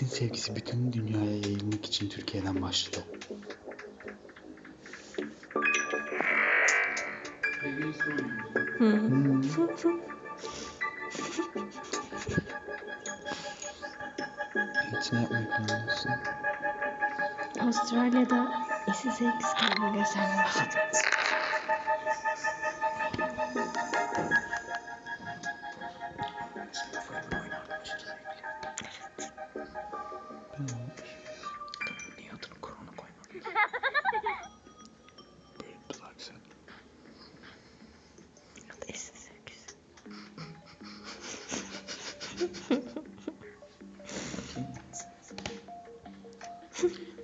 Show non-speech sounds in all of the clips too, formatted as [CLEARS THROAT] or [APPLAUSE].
Din sevgisi bütün dünyaya yayılmak için Türkiye'den başladı. Hmm. İçine yapmayı planlıyorsun. Avustralya'da eşsiz sevgisi kendini göstermeye başladı.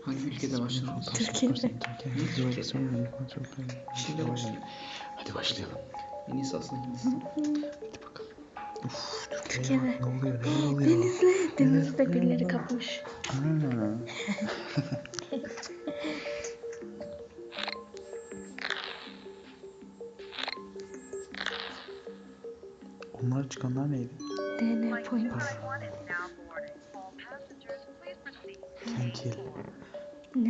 Hangi ülkede başladın? Türkiye'de. Türkiye'de. Şimdi başlayalım. Hadi başlayalım. En iyisi aslında Hindistan. Hadi bakalım. Uf, Türkiye'de. Ne oluyor? Ne oluyor? Denizli. Denizde birileri kapmış. [LAUGHS] ঝিল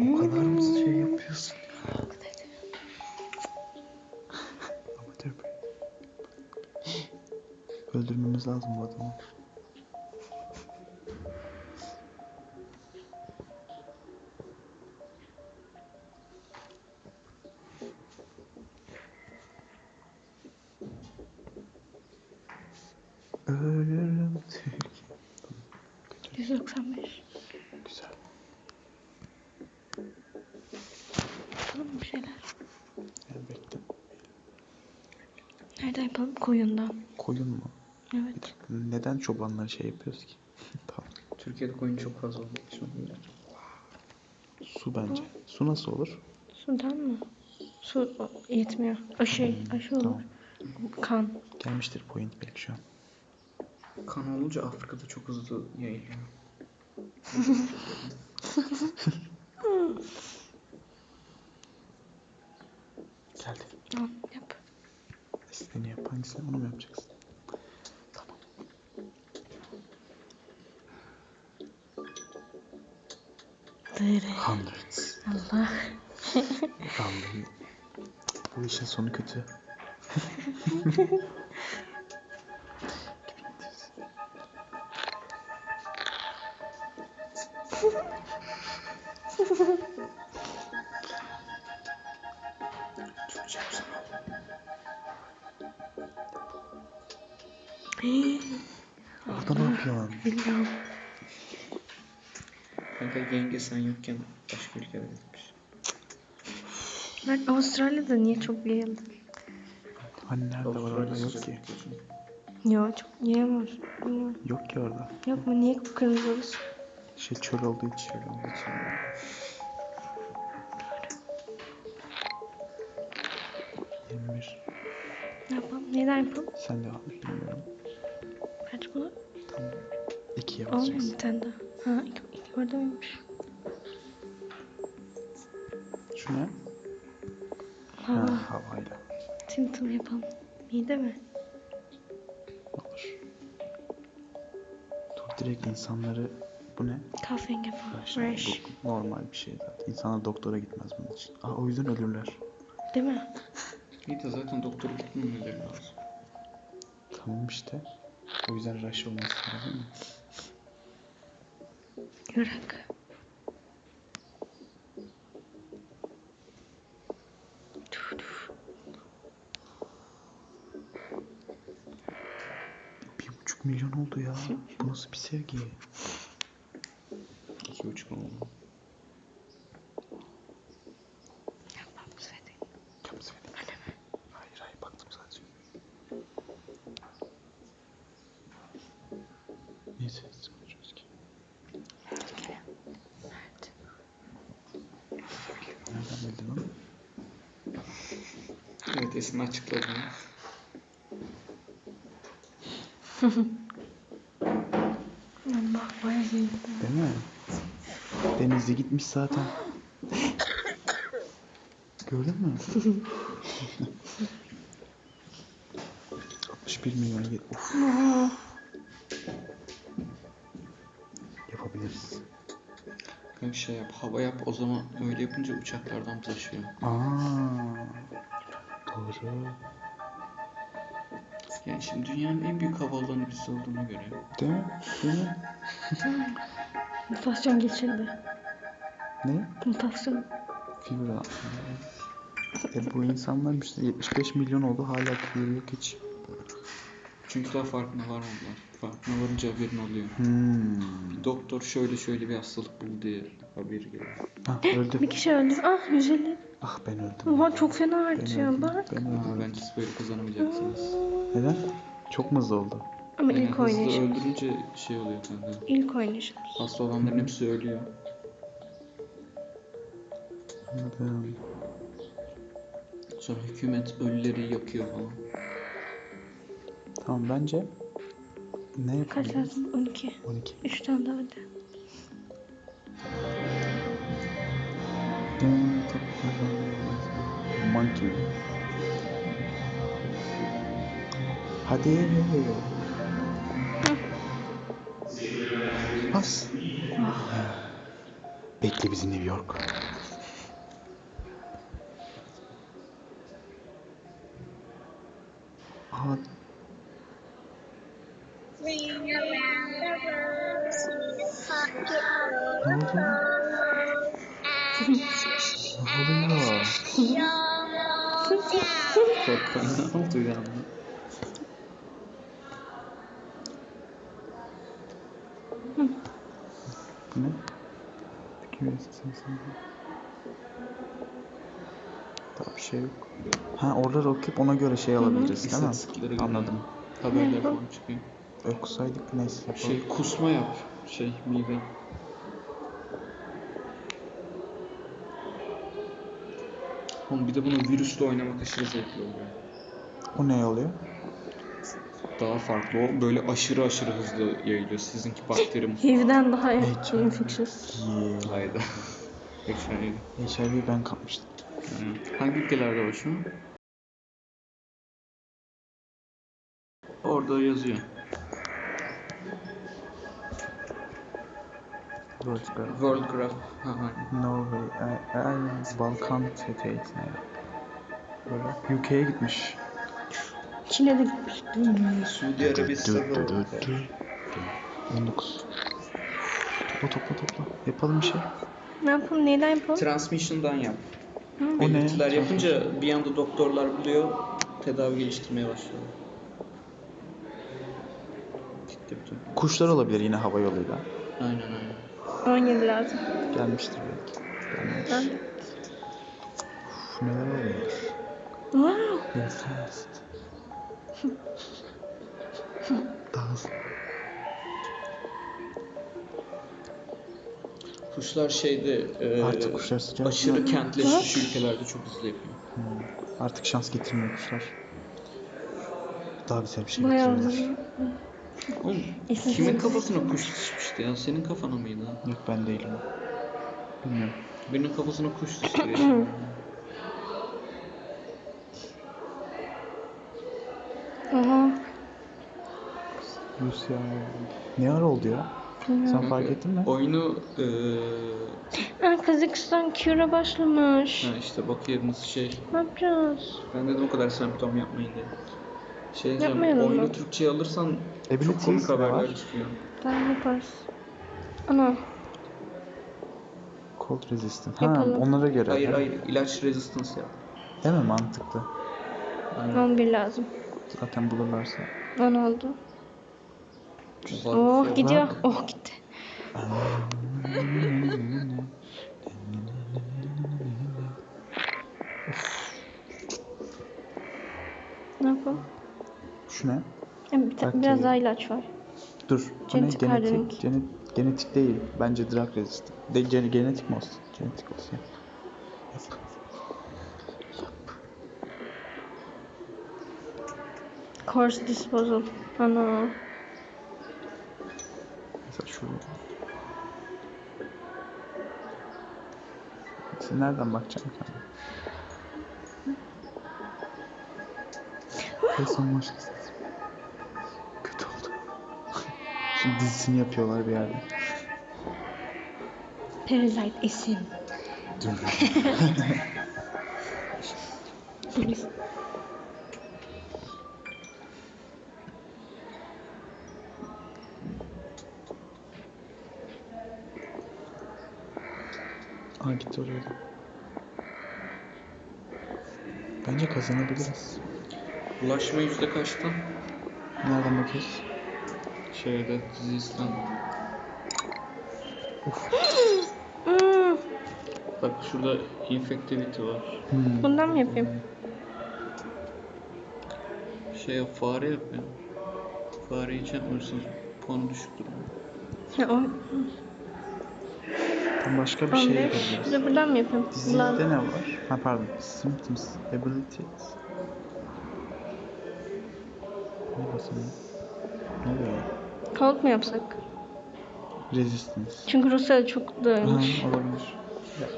ওখানে Nerede yapalım? Koyunda. Koyun mu? Evet. Neden çobanlar şey yapıyoruz ki? [LAUGHS] Tamam. Türkiye'de koyun çok fazla olduğu için. Su bence. Su nasıl olur? Sudan mı? Su yetmiyor. Aşı, aşı olur. Tamam. Kan. Gelmiştir point belki şu an. Kan olunca Afrika'da çok hızlı yayılıyor. [LAUGHS] [LAUGHS] Geldi. Al yap. Hangisini? Onu mu yapacaksın? Tamam. Hundreds. Allah. Vallahi bu işin sonu kötü. [LAUGHS] yenge sen yokken başka ülkede gitmiş. Ben Avustralya'da niye çok yayıldı? Hani nerede var orada yok ki. Yok çok yayılmıyor. Bilmiyorum. Yok ki orada. Yok mu? Niye kırmızı olsun? Şey çöl olduğu için. Şöyle olduğu için. 21. Ne yapalım? Neden yapalım? Sen de al. Bilmiyorum. Kaç bunu? Tamam. İkiye Olmuyor basacaksın. bir tane daha. Ha iki, orada mıymış? Şu ne? Hava. Ha, havayla. Tintum yapalım. Mide mi? Olur. Dur direkt insanları bu ne? Kahverengi yapalım. Rash. Rash. Bu normal bir şey zaten. İnsanlar doktora gitmez bunun için. Aa, o yüzden ölürler. Değil mi? İyi de zaten doktora gitmemeleri lazım. Tamam işte. O yüzden rush olması lazım tuf. Bir buçuk milyon oldu ya. Bu nasıl bir sevgi? İki buçuk mu oldu? Yapalım Svet'in. Yap Sven. Öyle mi? Hayır hayır baktım sadece. Neyse sıkılacağız ki. Evet. Nereden bildin onu? Evet Esin açıkladı. Allah bayağı iyi. Değil mi? Denizli gitmiş zaten. Gördün mü? 61 milyon. ye- Of. Yapabilir yapabiliriz. Kanka şey yap, hava yap. O zaman öyle yapınca uçaklardan taşıyor. Aa. Doğru. Yani şimdi dünyanın en büyük havaalanı bizde olduğuna göre. Değil mi? Değil mi? Mutasyon geçirdi. Ne? Mutasyon. Figüran. E bu insanlar işte 75 milyon oldu hala figür yok hiç. Çünkü daha farkına varmadılar. Farkına varınca haberin oluyor. Hmm. Doktor şöyle şöyle bir hastalık buldu diye haberi geliyor. Ah öldü. Bir kişi öldü. Ah 150. Ah ben öldüm. Oha çok fena artıyor bak. Ben Aa, öldüm. bence siz böyle kazanamayacaksınız. Neden? Çok mu hızlı oldu? Ama Yani ilk hızlı oynayışım. öldürünce şey oluyor kanka. İlk oynayışım. Hasta olanların hepsi ölüyor. Anladım. Sonra hükümet ölüleri yakıyor falan. Tamam bence ne Kaç lazım? 12. 12. 3 tane daha hadi. Monkey. Hadi. Bas. Bekle bizi New York. Ya? Bu ne? Daha bir şey yok. Ha orada okuyup ona göre şey alabiliriz değil mi? Göre Anladım. Haberler falan çıkıyor. Okusaydık neyse yapalım. Şey kusma yap. Şey mide. Oğlum bir de bunu virüsle oynamak aşırı zevkli oluyor. O ne oluyor? Daha farklı. O böyle aşırı aşırı hızlı yayılıyor. Sizinki bakteri mi? HIV'den daha Evet. infectious. Yeah. Hayda. [LAUGHS] HIV ben kapmıştım. Hangi ülkelerde var şu an? Orada yazıyor. World Cup. World aynen. Norway, I- Ireland, Balkan ya? Böyle UK'ye gitmiş. Çin'e de gitmiş. Suudi Arabistan'da var. 19. Topla topla topla. Yapalım bir şey. Ne yapalım? Neyden yapalım? Transmission'dan yap. Hı. O ne? Belirtiler yapınca bir anda doktorlar buluyor, tedavi geliştirmeye başlıyor. Gitti bütün. Kuşlar olabilir yine hava yoluyla. Aynen aynen. 17 lazım. Gelmiştir belki. Gelmemiş. Uf, neler oluyor? Wow. Fast. Daha hızlı. Kuşlar şeyde e, Artık kuşlar sıcak. aşırı kentleşmiş ülkelerde çok hızlı yapıyor. Hmm. Artık şans getirmiyor kuşlar. Daha güzel bir şey Bayağı getiriyorlar. Oğlum Esin kimin kafasına kuş düşmüştü ya? Senin kafana mıydı? Yok ben değilim. Bilmiyorum. Birinin kafasına kuş düştü [CLEARS THROAT] geçen. Oha. Rusya. Ne ara oldu ya? Sen fark ettin mi? Oyunu e, Ha, Kazakistan Cure'a başlamış. ha işte bakıyorsunuz şey Ne yapacağız? Ben dedim o kadar semptom yapmayın diye. Şey diyeceğim, Yapmayalım oyunu mı? Türkçe'ye alırsan Abilities çok komik ne haberler çıkıyor. Tamam yaparız. Ana. Cold resistant. Ha, Yapalım. onlara göre. Hayır değil mi? hayır, ilaç resistance yap. Değil mi? Mantıklı. Aynen. 11 lazım. Zaten bulurlarsa. 10 oldu. Güzel. Oh gidiyor. Oh gitti. Ne yapalım? Şu ne? Bir ta- biraz daha ilaç var. Dur. Genetik. Genetik, genet, genetik değil. Bence drug resistant. De, gene- genetik mi olsun? Genetik olsun. Yap. Course disposal. Ana. Mesela şurada. Sen nereden bakacaksın ki? Person başkası. Kötü oldu. [LAUGHS] Şimdi dizisini yapıyorlar bir yerde. Parasite esin. [LAUGHS] Aa gitti oraya. Bence kazanabiliriz. Ulaşma yüzde kaçta? Nereden bakıyoruz? Şeyde dizisinden. Hmm, Bak şurada infectivity var. Hmm. bundan mı yapayım? Şey fare yap ya. Fare hiç yapmıyorsunuz. Puanı düşüktür. Ha, o, Tam başka bir şey 15. yapabiliriz. Bir de buradan mı yapayım? Dizide ne var? Ha pardon. Symptoms, abilities. Ne basalım? Ne oluyor? ya? Cold mu yapsak? Resistance. Çünkü Rusya çok Ha, dağılmış. olabilir.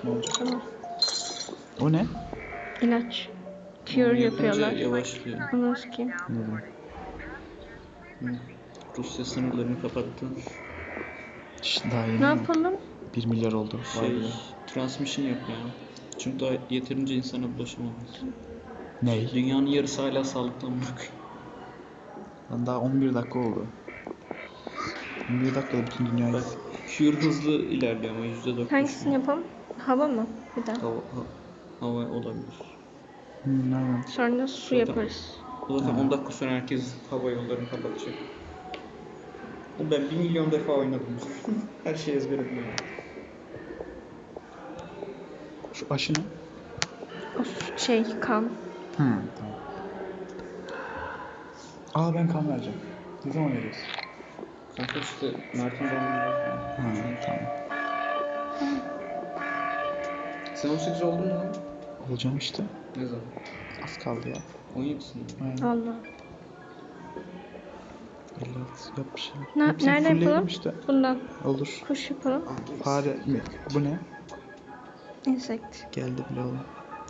Ne olacak? Tamam. O ne? İlaç. Cure yapıyorlar. Yavaşlıyor. Onu sikeyim. Ne demek? Rusya sınırlarını kapattı. İşte daha yeni Ne mi? yapalım? 1 milyar oldu. Vay Şey, be. transmission yapıyor. Çünkü daha yeterince insana bulaşamamış. Ney? Dünyanın yarısı hala sağlıklı amına. Lan daha 11 dakika oldu. 11 dakikada bütün dünyayı... Bak, Cure hızlı ilerliyor ama yüzde dört Hangisini yapalım? Hava mı? Bir daha. Hava, ha- hava olabilir. Hmm, aynen. Sonra da su Zaten- yaparız. O zaten 10 dakika sonra herkes hava yollarını kapatacak. Oğlum ben 1 milyon defa oynadım. [LAUGHS] Her şeyi ezbere biliyorum. Şu aşı ne? O şey kan. Hmm, tamam. Aa ben kan vereceğim. Ne zaman veriyorsun? Kanka işte Mert'in zamanı var. Ha, tamam. Sen 18 oldun mu? Olacağım işte. Ne zaman? Az kaldı ya. 17'sin mi? Aynen. Allah. 56 yap bir şey. Ne- Hepsini nerede fullleyelim yapalım? işte. Bundan. Olur. Kuş yapalım. Fare mi? Bu ne? Insect. Geldi bile oğlum.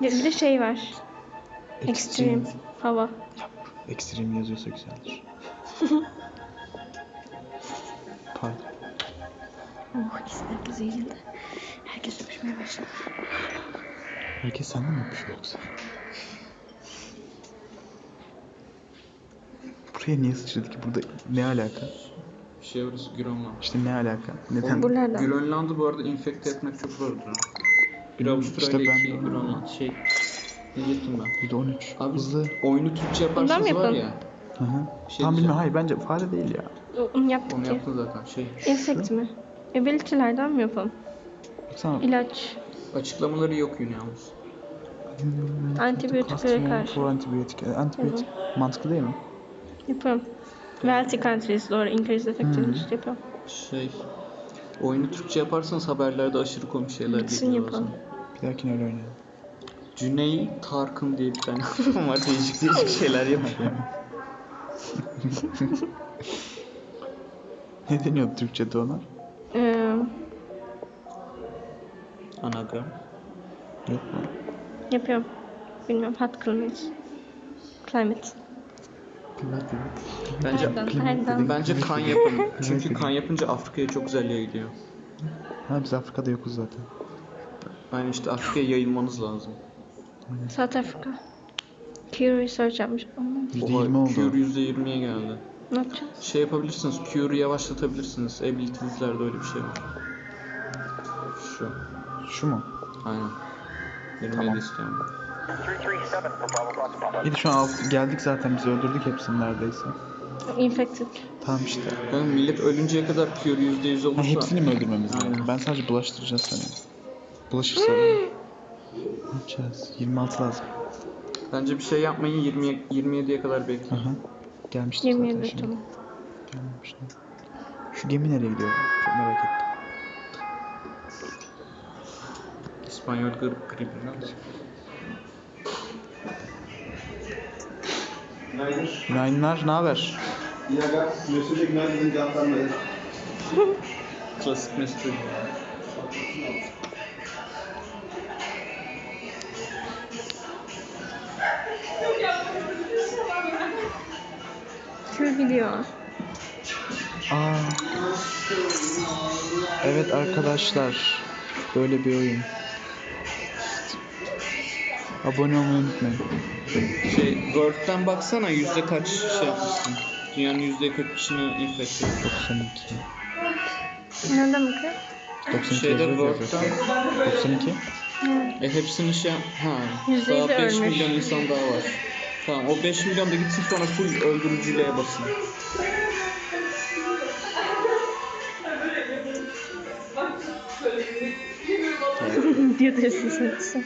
Ya Bir de şey var. Extreme. Hava. Extreme yazıyorsa güzeldir. [LAUGHS] Pardon. Oh ikisi de herkes öpüşmeye başladı. Herkes senden mi öpüşüyor yoksa? Buraya niye sıçradı ki? Burada ne alaka? Şey orası Grönland. İşte ne alaka? Neden? Bu nereden? Grönland'ı bu arada infekte etmek çok zordur. Bir Hmm, Avustralya, işte iki de Grönland. Şey, ne diyecektim ben? Burada 13. Abi Hızlı. oyunu Türkçe Bundan mı yaparsanız var ya. Hı hı. Bir şey Tam bilmiyorum. Hayır bence fare değil ya. Onu yaptık Onu ki. yaptın zaten. Şey, Insect mi? Ability'lerden mi yapalım? Baksana. İlaç. açıklamaları yok yine yalnız. Antibiyotiklere karşı. For antibiyotik. Antibiyotik. Mantıklı değil mi? Yapalım. Wealthy countries doğru. Increased effectiveness yapalım. Şey, oyunu Türkçe yaparsanız haberlerde aşırı komik şeyler Bitsin geliyor yapalım. bazen. Bir dahakine öyle oynayalım. Cüney Tarkın diye bir tane adam var. Değişik değişik şeyler yapıyor. [LAUGHS] Ne deniyordu Türkçe'de ona? Ee, Anagram. Yok mu? yapıyorum. Bilmiyorum. Hot climate. Climate. Bence Pardon, pardon. bence kan yapın. Çünkü kan yapınca Afrika'ya çok güzel yayılıyor. Ha biz Afrika'da yokuz zaten. Yani işte Afrika'ya yayılmanız lazım. South Africa. Q research yapmış. Aman. %20 oldu. Cure %20'ye geldi. Ne yapacağız? Şey yapabilirsiniz, Cure'u yavaşlatabilirsiniz. Abilities'lerde öyle bir şey var. Şu. Şu mu? Aynen. Benim Tamam. istiyorum. İyi de şu an geldik zaten biz öldürdük hepsini neredeyse. Infected. Tamam işte. Yani millet ölünceye kadar Cure %100 Ha, olursa... hepsini mi öldürmemiz lazım? Ben sadece bulaştıracağız sanıyorum. Bulaşırsa ne yapacağız? 26 lazım. Bence bir şey yapmayın 20 27'ye kadar bekleyin. Aha. Gelmiştim zaten 27 şimdi. tamam. Gelmemiştim. Şu gemi nereye gidiyor? Çok merak ettim. İspanyol grip gribinden de. Günaydınlar, ne haber? Yaga, Mesut Ignat'ın cevaplarını Klasik mesut. Q gidiyor. Aa. Evet arkadaşlar. Böyle bir oyun. Abone olmayı unutmayın. Şey, Word'den baksana yüzde kaç şey yapmışsın. Dünyanın yüzde kaçını infekte. 92. Nereden bakıyor? 92 Şeyde zaten. 92. e, hepsini şey ha. Yüzdeyi Daha de 5 ölmüş. milyon insan daha var. Tamam o 5 milyon da gitsin sonra full öldürücülüğe basın. [LAUGHS] diyor da sesi.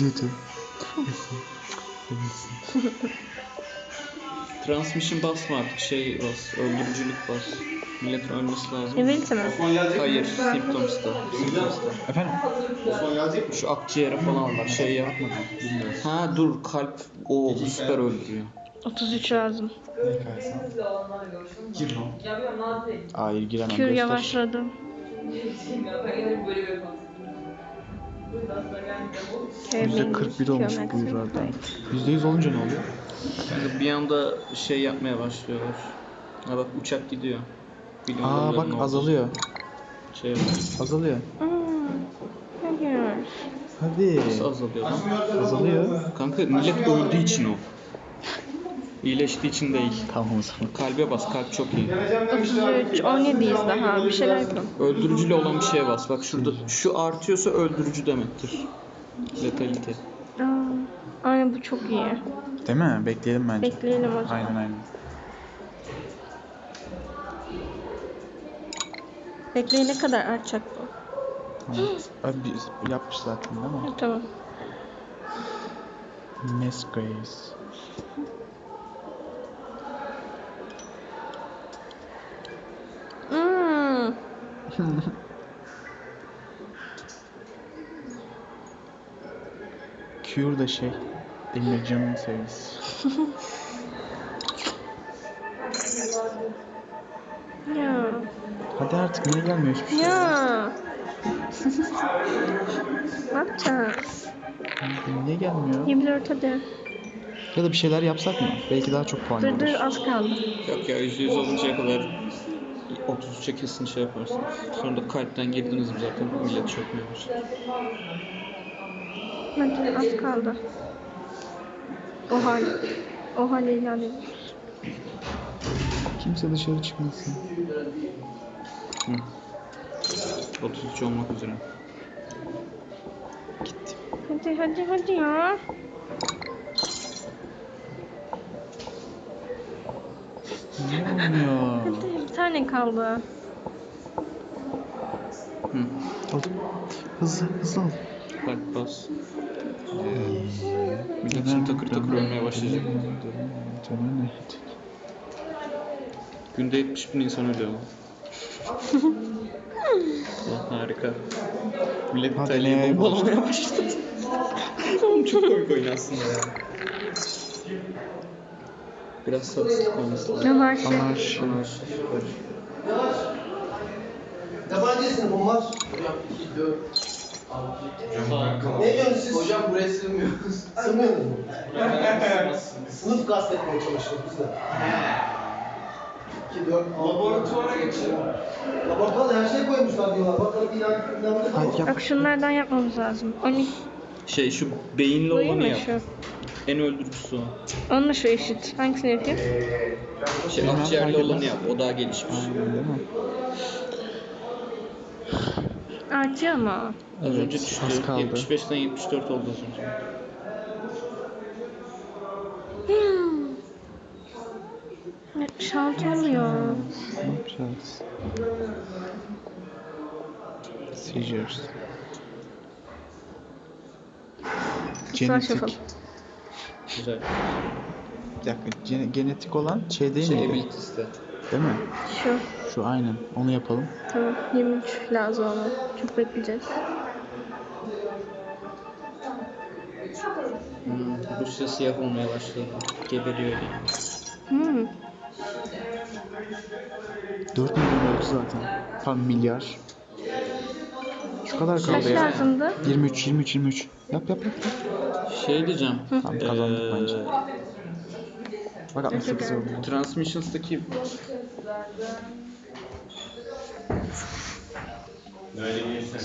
Dedi. Transmission basma artık şey bas. Öldürücülük bas. Milletin ölmesi lazım. Evelite mi? Osman gelecek? Hayır, Symptoms'ta. Symptoms'ta. Efendim? Osman gelecek mi? Şu akciğere falan var. Şey yapmadım. Ha dur kalp. O bu süper öldürüyor. 33 lazım. Hayır giremem. Kür göster. yavaşladı. Yüzde 41 olmuş buyur Arda. Yüzde 100 olunca ne oluyor? Şimdi bir anda şey yapmaya başlıyorlar. Ha bak uçak gidiyor. Bilim Aa bak olduğu azalıyor. Şey var. Azalıyor. Hmm. Hayır. Hadi. Nasıl azalıyor lan? Azalıyor. Kanka millet öldüğü için o. İyileştiği için değil. Tamam o zaman. Kalbe bas, kalp çok iyi. 33, 17'yiz daha. Bir şeyler yapalım. Öldürücülü olan bir şeye bas. Bak şurada şu artıyorsa öldürücü demektir. Letalite. Aa, aynen bu çok iyi. Değil mi? Bekleyelim bence. Bekleyelim o zaman. Aynen aynen. Bekleyin ne kadar artacak bu? Tamam. Abi biz yapmış zaten değil mi? Tamam. Miss Grace. [LAUGHS] Cure da şey. Emircan'ın sevgisi. Ya. Hadi artık niye gelmiyor hiçbir şey? Ya. [LAUGHS] ne yapacağız? Niye gelmiyor? 24 hadi. Ya da bir şeyler yapsak mı? Belki daha çok puan Dur dur gelir. az kaldı. Yok ya %100 oluncaya kadar 33'e kesin şey yaparsınız. Sonra da kalpten girdiniz mi zaten millet başlar. Hadi az kaldı. O hal. O hal ilan ediyoruz. Kimse dışarı çıkmasın. Hı. 33 olmak üzere. Hadi hadi hadi ya. Niye olmuyor? Hadi tane kaldı. Hı. Al. Hızlı hızlı al. Kalp bas. Millet şimdi takır takır ölmeye başlayacak. Günde 70 bin insan ölüyor. Oh, [LAUGHS] harika. Millet Hadi İtalya'yı bombalamaya başladı. [LAUGHS] Oğlum çok komik oyun aslında ya. Biraz statistik olması lazım. Ne var şey? Anarşi. Anarşi, süper. Yabancısın bunlar. Ne diyorsunuz siz? Hocam buraya sığmıyoruz. Sığmıyorsunuz mu? Sınıf kastetmeye çalıştık biz de. 2, 4, 6. Laboratuvara geçelim. Laboratuvarda her şey koymuşlar diyorlar. Bakalım ilan yap. Bak şunlardan yapmamız lazım. 12 Şey şu beyinli koyayım olanı mı yap. şu? En öldürücüsü o. Onunla şu eşit. Hangisini yapayım? Şey Bilmem, akciğerli fark olanı etmez. yap. O daha gelişmiş. Aynen değil mi? Artıyor ama. Az Evet, önce düştü. az kaldı. 75'ten 74 oldu az önce. Hmm. 76 oluyor. Ne yapacağız? Seizures. Genetik. Güzel. Bir dakika. gene- genetik olan şey değil Şey miydi? abilities'te. Değil mi? Şu. Şu aynen. Onu yapalım. Tamam. 23 lazım ama. Çok bekleyeceğiz. Hmm, Rusya siyah olmaya başladı. Geberiyor yani. Hmm. 4 milyon oldu zaten. Tam milyar şu kadar kaldı Kaç ya. lazımdı? 23, 23, 23. Yap yap yap. Şey diyeceğim. Tamam kazandık Ee, bence. Bak 68 oldu. Transmissions'taki Böyle gelirsen.